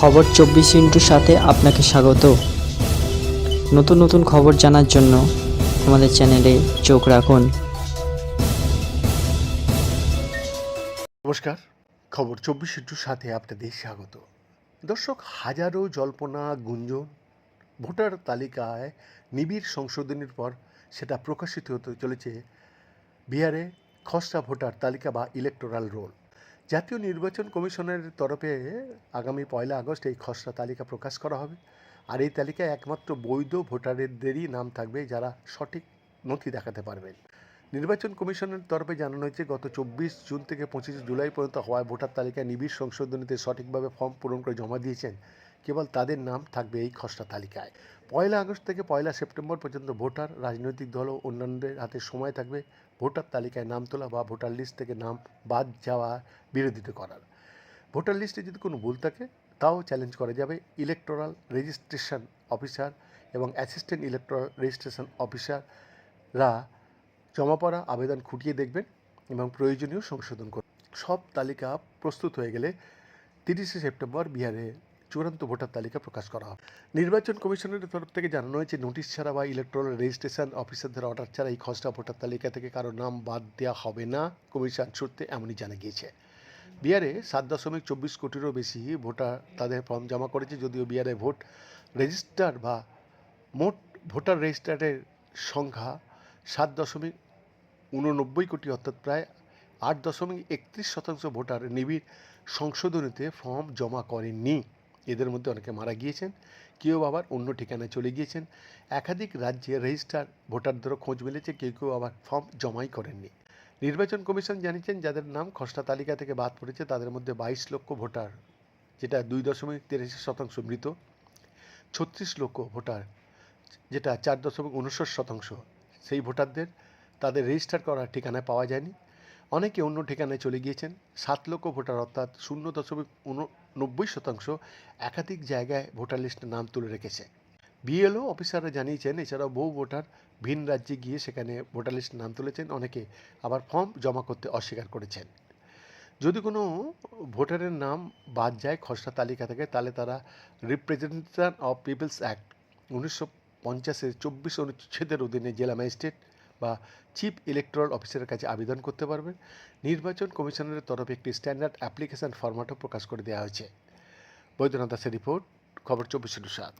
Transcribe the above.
খবর চব্বিশ ইন্টুর সাথে আপনাকে স্বাগত। নতুন নতুন খবর জানার জন্য আমাদের চ্যানেলে চোখ রাখুন। নমস্কার, খবর চব্বিশ ইন্টুর সাথে আপনাদের স্বাগত। দর্শক, হাজারো জল্পনা, গুঞ্জন, ভোটার তালিকায় নিবিড় সংশোধনের পর সেটা প্রকাশিত হতে চলেছে বিহারে খসড়া ভোটার তালিকা বা ইলেকটোরাল রোল জাতীয় নির্বাচন কমিশনের তরফে আগামী পয়লা আগস্ট এই খসড়া তালিকা প্রকাশ করা হবে। আর এই তালিকায় একমাত্র বৈধ ভোটারদেরই নাম থাকবে যারা সঠিক নথি দেখাতে পারবেন। নির্বাচন কমিশনের তরফে জানানো হয়েছে, গত চব্বিশ জুন থেকে পঁচিশে জুলাই পর্যন্ত হওয়ায় ভোটার তালিকায় নিবিড় সংশোধনীতে সঠিকভাবে ফর্ম পূরণ করে জমা দিয়েছেন। কেবল তাদের নাম থাকবে এই খসড়া তালিকায়। পয়লা আগস্ট থেকে পয়লা সেপ্টেম্বর পর্যন্ত ভোটার, রাজনৈতিক দল ও অন্যান্যদের হাতে সময় থাকবে ভোটার তালিকায় নাম তোলা বা ভোটার লিস্ট থেকে নাম বাদ যাওয়া বিরোধিতা করার। ভোটার লিস্টে যদি কোনো ভুল থাকে, তাও চ্যালেঞ্জ করা যাবে। ইলেকটোরাল রেজিস্ট্রেশন অফিসার এবং অ্যাসিস্ট্যান্ট ইলেকটোরাল রেজিস্ট্রেশন অফিসাররা জমা পড়া আবেদন খুঁটিয়ে দেখবেন এবং প্রয়োজনীয় সংশোধন করবেন। সব তালিকা প্রস্তুত হয়ে গেলে তিরিশে সেপ্টেম্বর বিহারে চূড়ান্ত ভোটার তালিকা প্রকাশ করা হবে। নির্বাচন কমিশনের তরফ থেকে জানানো হয়েছে, নোটিশ ছাড়া বা ইলেকট্রাল রেজিস্ট্রেশন অফিসারদের অর্ডার ছাড়া এই খসড়া ভোটার তালিকা থেকে কারও নাম বাদ দেওয়া হবে না, কমিশন সূত্রে এমনই জানা গিয়েছে। বিহারে সাত দশমিক চব্বিশ কোটিরও বেশি ভোটার তাদের ফর্ম জমা করেছে, যদিও বিহারে ভোট রেজিস্টার বা মোট ভোটার রেজিস্টারের সংখ্যা সাত দশমিক উননব্বই কোটি, অর্থাৎ প্রায় আট দশমিক একত্রিশ শতাংশ ভোটার নিবিড় সংশোধনীতে ফর্ম জমা করেননি। এদের মধ্যে অনেকে মারা গিয়েছেন, কেউ আবার অন্য ঠিকানায় চলে গিয়েছেন। একাধিক রাজ্যে রেজিস্টার ভোটারদেরও খোঁজ মিলেছে, কেউ কেউ আবার ফর্ম জমাই করেননি। নির্বাচন কমিশন জানিয়েছেন, যাদের নাম খসড়া তালিকা থেকে বাদ পড়েছে, তাদের মধ্যে বাইশ লক্ষ ভোটার, যেটা দুই দশমিক তিরাশি শতাংশ মৃত, ছত্রিশ লক্ষ ভোটার, যেটা চার দশমিক উনষাট শতাংশ। সেই ভোটারদের তাদের রেজিস্টার করার ঠিকানায় পাওয়া যায়নি। অনেকে অন্য ঠিকানায় চলে গিয়েছেন। সাত লক্ষ ভোটার অর্থাৎ শূন্য দশমিক উননব্বই শতাংশ একাধিক জায়গায় ভোটার লিস্টে নাম তুলে রেখেছে। বিএলও অফিসাররা জানিয়েছেন, এছাড়াও বহু ভোটার ভিন রাজ্যে গিয়ে সেখানে ভোটার লিস্টে নাম তুলেছেন, অনেকে আবার ফর্ম জমা করতে অস্বীকার করেছেন। যদি কোনো ভোটারের নাম বাদ যায়, খসড়া তালিকা থেকে, তাহলে তারা রিপ্রেজেন্টেশন অফ পিপলস অ্যাক্ট উনিশশো পঞ্চাশের চব্বিশ অনুচ্ছেদের অধীনে জেলা ম্যাজিস্ট্রেট বা চিফ ইলেকট্রাল অফিসারের কাছে আবেদন করতে পারবেন। নির্বাচন কমিশনের তরফে একটি স্ট্যান্ডার্ড অ্যাপ্লিকেশন ফরম্যাটও প্রকাশ করে দেওয়া হয়েছে। বৈদ্যনাথ দাসের রিপোর্ট, খবর চব্বিশ সাত।